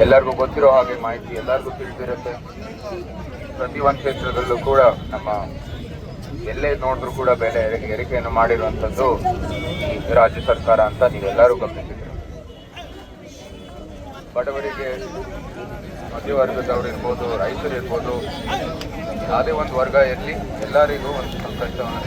ಎಲ್ಲರಿಗೂ ಗೊತ್ತಿರೋ ಹಾಗೆ ಮಾಹಿತಿ ಎಲ್ಲರಿಗೂ ತಿಳಿದಿರುತ್ತೆ. ಪ್ರತಿ ಒಂದು ಕ್ಷೇತ್ರದಲ್ಲೂ ಕೂಡ ನಮ್ಮ ಎಲ್ಲೇ ನೋಡಿದ್ರು ಕೂಡ ಬೆಲೆ ಏರಿ- ಏರಿಕೆಯನ್ನು ಮಾಡಿರುವಂಥದ್ದು ಈ ರಾಜ್ಯ ಸರ್ಕಾರ ಅಂತ ನೀವೆಲ್ಲರೂ ಗಮನಿಸಿದ್ರು ಬಡವರಿಗೆ ಮಧ್ಯವರ್ಗದವ್ರು ಇರ್ಬೋದು, ರೈತರು ಇರ್ಬೋದು, ಯಾವುದೇ ಒಂದು ವರ್ಗ ಇರಲಿ, ಎಲ್ಲರಿಗೂ ಒಂದು ಸಂಕಷ್ಟವನ್ನು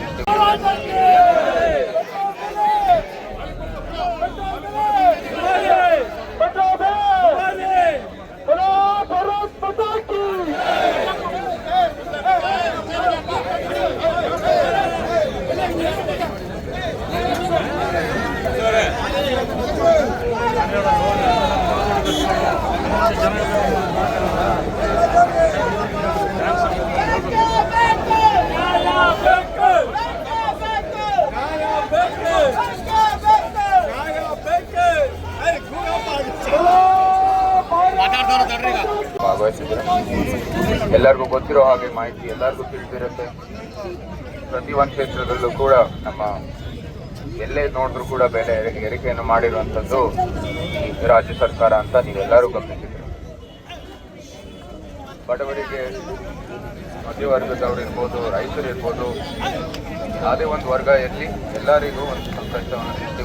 ಎಲ್ಲರಿಗೂ ಗೊತ್ತಿರೋ ಹಾಗೆ ಮಾಹಿತಿ ಎಲ್ಲರಿಗೂ ತಿಳಿದಿರುತ್ತೆ ಪ್ರತಿ ಒಂದು ಕ್ಷೇತ್ರದಲ್ಲೂ ಕೂಡ ನಮ್ಮ ಎಲ್ಲೇ ನೋಡಿದ್ರು ಕೂಡ ಬೆಲೆ ಏರಿ- ಏರಿಕೆಯನ್ನು ಮಾಡಿರುವಂಥದ್ದು ರಾಜ್ಯ ಸರ್ಕಾರ ಅಂತ ನೀವೆಲ್ಲರೂ ಗಮನಿಸಿದ್ರು. ಬಡವರಿಗೆ ಮಧ್ಯವರ್ಗದವ್ರು ಇರ್ಬೋದು, ರೈತರು ಇರ್ಬೋದು, ಯಾವುದೇ ಒಂದು ವರ್ಗ ಇರಲಿ, ಎಲ್ಲರಿಗೂ ಒಂದು ಸಂಕಷ್ಟವನ್ನು ಸೃಷ್ಟಿ